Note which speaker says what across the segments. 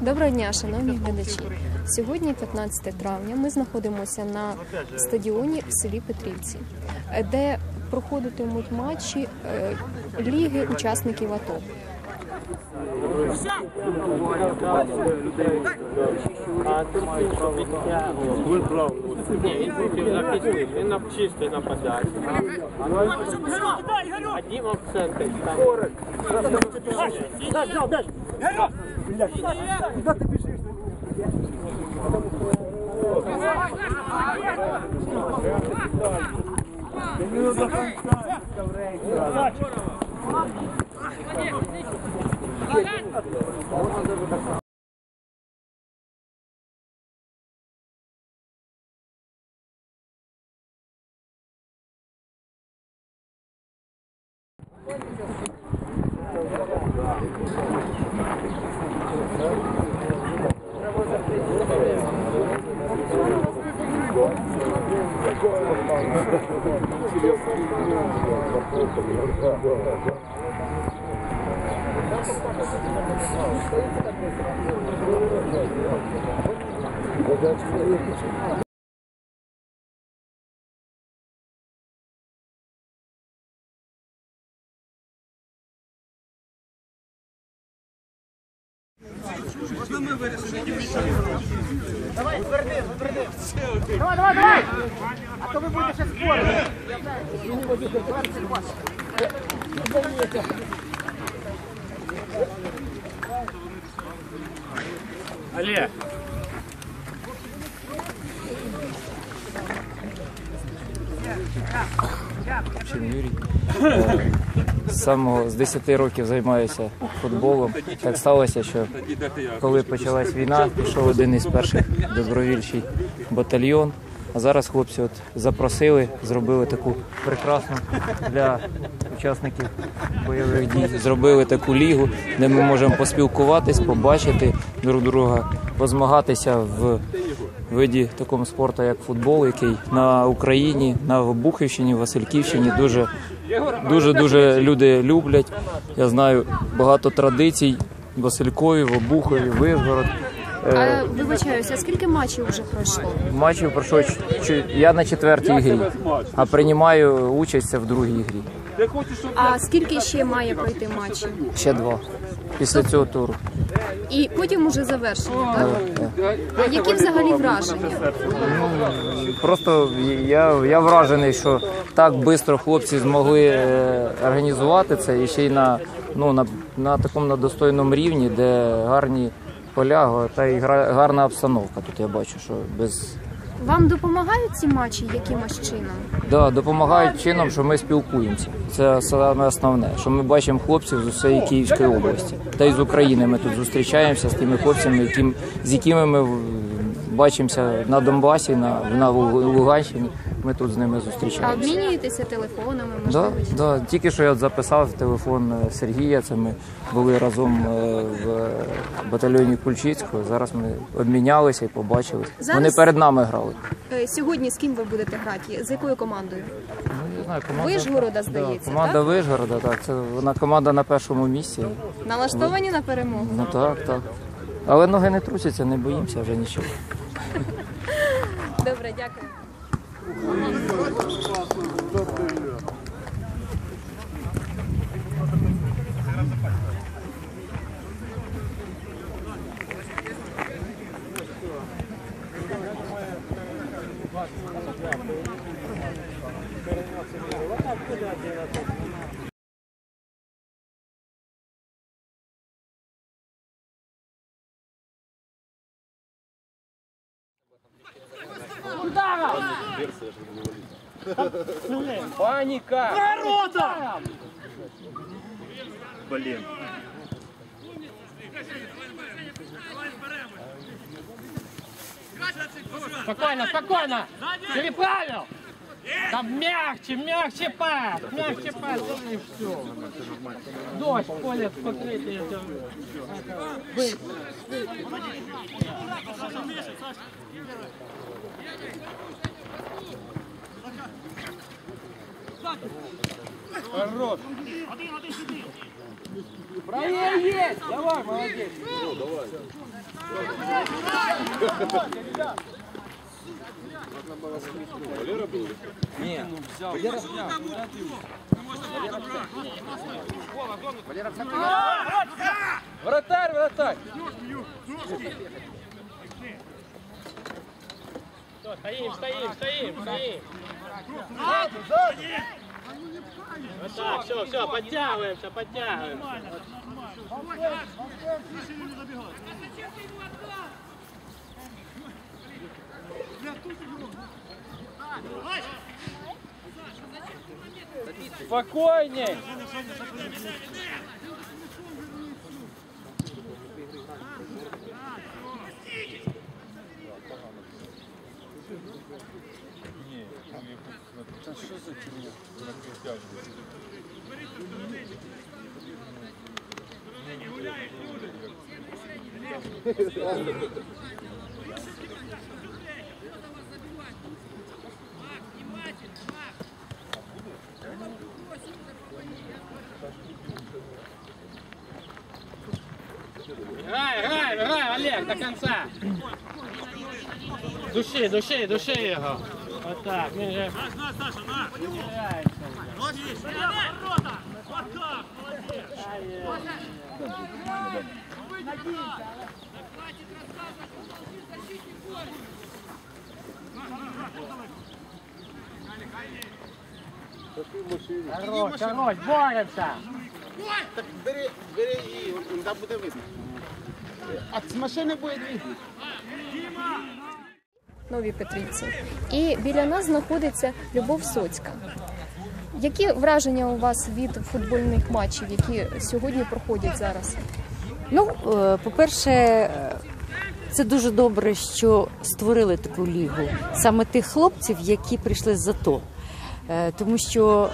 Speaker 1: Доброго дня, шановні глядачі. Сьогодні, 15 травня, ми знаходимося на стадіоні в селі Петрівці, де проходитимуть матчі е, Ліги учасників АТО.
Speaker 2: Ви право.
Speaker 3: Ні, він захисник, він на чистий Gracias. Одним акцентом. Там.
Speaker 4: Давай, давай, давай! А то ви будете ще спорити.
Speaker 3: Олег,
Speaker 5: З самого з 10 років займаюся футболом. Так сталося, що коли почалась війна, пішов один із перших добровільчий батальйон. А зараз хлопці от запросили, зробили таку прекрасну для учасників бойових дій. Зробили таку лігу, де ми можемо поспілкуватись, побачити друг друга, позмагатися в виді такому спорту, як футбол, який на Україні, на Обухівщині, Васильківщині дуже дуже дуже люди люблять. Я знаю багато традицій Василькові, в Обухові, Вишгород. Е,
Speaker 1: А вибачаюся, скільки матчів вже пройшло?
Speaker 5: Матчів пройшло я на четвертій грі, а приймаю участь в другій грі.
Speaker 1: А скільки ще має пройти матчів?
Speaker 5: Ще два. Після цього туру.
Speaker 1: І потім уже завершення, так?
Speaker 5: Е,
Speaker 1: А які взагалі враження?
Speaker 5: Просто я, я вражений, що так швидко хлопці змогли е, організувати це і ще й на, ну, на, на такому на достойному рівні, де гарні поля та й гра- гарна обстановка. Тут я бачу, що без
Speaker 1: Вам допомагають ці матчі якимось чином?
Speaker 5: да, допомагають чином, що ми спілкуємося. Це саме основне, що ми бачимо хлопців з усієї Київської області. Та й з України ми тут зустрічаємося з тими хлопцями, яким, з якими ми бачимося на Донбасі, на, на Луганщині. Ми тут з ними
Speaker 1: А обмінюєтеся телефонами,
Speaker 5: Да,
Speaker 1: можливо?
Speaker 5: да. Тільки що я записав телефон е, Сергія. Це ми були разом е, в батальйоні Кульчицького. Зараз ми обмінялися і побачились.
Speaker 1: Зараз-
Speaker 5: Вони перед нами грали.
Speaker 1: Е, Сьогодні з ким ви будете грати? З якою командою?
Speaker 5: Ну, я знаю, команда
Speaker 1: Вишгорода, здається,
Speaker 5: Да, команда
Speaker 1: так?
Speaker 5: Вишгорода, так. Це вона команда на першому місці.
Speaker 1: Налаштовані на перемогу?
Speaker 5: Ну так, так. Але ноги не трусяться, не боїмося вже нічого.
Speaker 1: Добре, дякую. Uyuyor.
Speaker 3: Паніка!
Speaker 2: Блін.
Speaker 6: Спокойно, спокойно! Переправил! Там мягче, мягче пас, мягче пас, и все. Дождь, поле покрытие. это- это, Хорош. Правее есть. Давай, молодец. Ну, давай. Валера был? Нет. Ну, взял. Валера взял. Валера взял.
Speaker 3: Вратарь, вратарь. Вратарь.
Speaker 6: Всё, Стоим, стоим, стоим, стоим. Вот так, все, все, подтягиваемся, подтягиваемся.
Speaker 3: Спокойней!
Speaker 6: Это что за херня? Грай, грай, грай, Олег, до конца. Души, души, души його. Вот так, не же. Наш, наш, Саша, наш. Не теряемся. Вот здесь. Ворота. Вот так, молодец. Надеемся. Да хватит рассказывать, он должен защитник больше. Пошли в машину. Хорош, хорош, боремся.
Speaker 4: Так бери, бери і там буде видно. А з машини буде видно.
Speaker 1: Нові Петрівці. І біля нас знаходиться Любов Соцька. Які враження у вас від футбольних матчів, які сьогодні проходять зараз?
Speaker 7: Ну, е, по-перше, е, це дуже добре, що створили таку лігу саме тих хлопців, які прийшли з АТО. Е, Тому що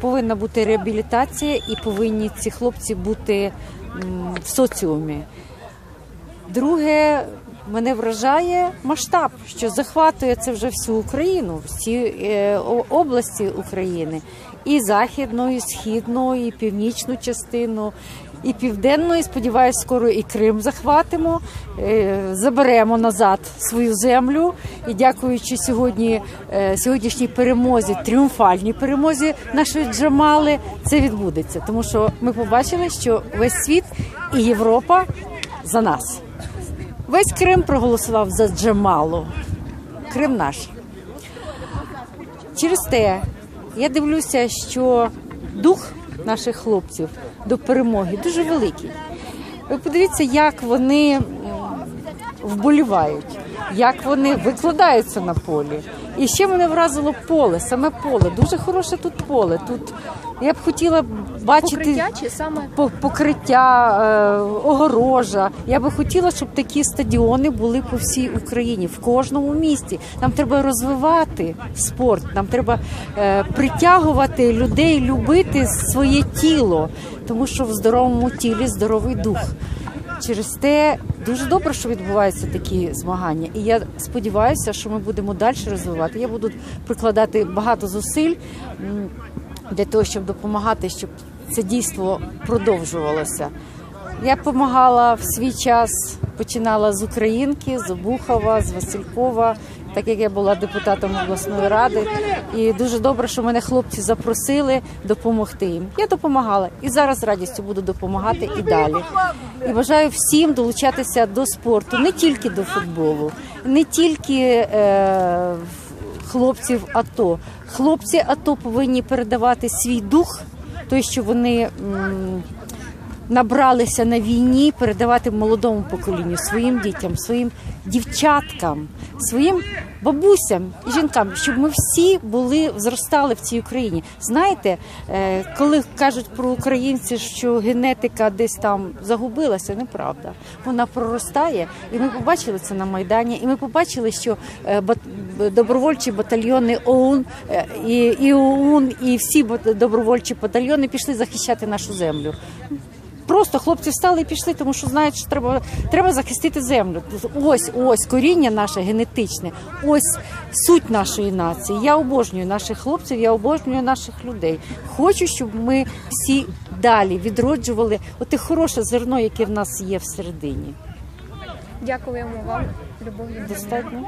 Speaker 7: повинна бути реабілітація і повинні ці хлопці бути в соціумі. Друге, мене вражає масштаб, що захватує це вже всю Україну, всі е, області України, і західну, і східну, і північну частину, і південну. І сподіваюся, скоро і Крим захватимо, е, заберемо назад свою землю. І дякуючи сьогодні е, сьогоднішній перемозі, тріумфальній перемозі нашої Джамали, це відбудеться. Тому що ми побачили, що весь світ і Європа за нас. Весь Крим проголосував за Джамалу. Крим наш. Через те я дивлюся, що дух наших хлопців до перемоги дуже великий. Ви подивіться, як вони вболівають, як вони викладаються на полі. І ще мене вразило поле, саме поле. Дуже хороше тут поле. Тут я б хотіла бачити
Speaker 1: Покриття чи саме
Speaker 7: покриття, е, огорожа. Я би хотіла, щоб такі стадіони були по всій Україні, в кожному місті. Нам треба розвивати спорт, нам треба е, притягувати людей, любити своє тіло, тому що в здоровому тілі здоровий дух. Через те дуже добре, що відбуваються такі змагання, і я сподіваюся, що ми будемо далі розвивати. Я буду прикладати багато зусиль для того, щоб допомагати, щоб це дійство продовжувалося. Я допомагала в свій час, починала з Українки, з Обухова, з Василькова, так як я була депутатом обласної ради. І дуже добре, що мене хлопці запросили допомогти їм. Я допомагала і зараз з радістю буду допомагати і далі. І бажаю всім долучатися до спорту, не тільки до футболу, не тільки е, хлопців АТО. Хлопці АТО повинні передавати свій дух, той, що вони. Набралися на війні передавати молодому поколінню, своїм дітям, своїм дівчаткам, своїм бабусям і жінкам, щоб ми всі були зростали в цій Україні. Знаєте, е, коли кажуть про українців, що генетика десь там загубилася, неправда. Вона проростає, і ми побачили це на майдані. І ми побачили, що е, добровольчі батальйони ОУН е, і, ОУН, і всі добровольчі батальйони пішли захищати нашу землю. Просто хлопці встали і пішли, тому що знають, що треба, треба захистити землю. Ось ось коріння наше генетичне, ось суть нашої нації. Я обожнюю наших хлопців, я обожнюю наших людей. Хочу, щоб ми всі далі відроджували оте хороше зерно, яке в нас є всередині.
Speaker 1: Дякуємо вам, Любов
Speaker 7: Достатньо.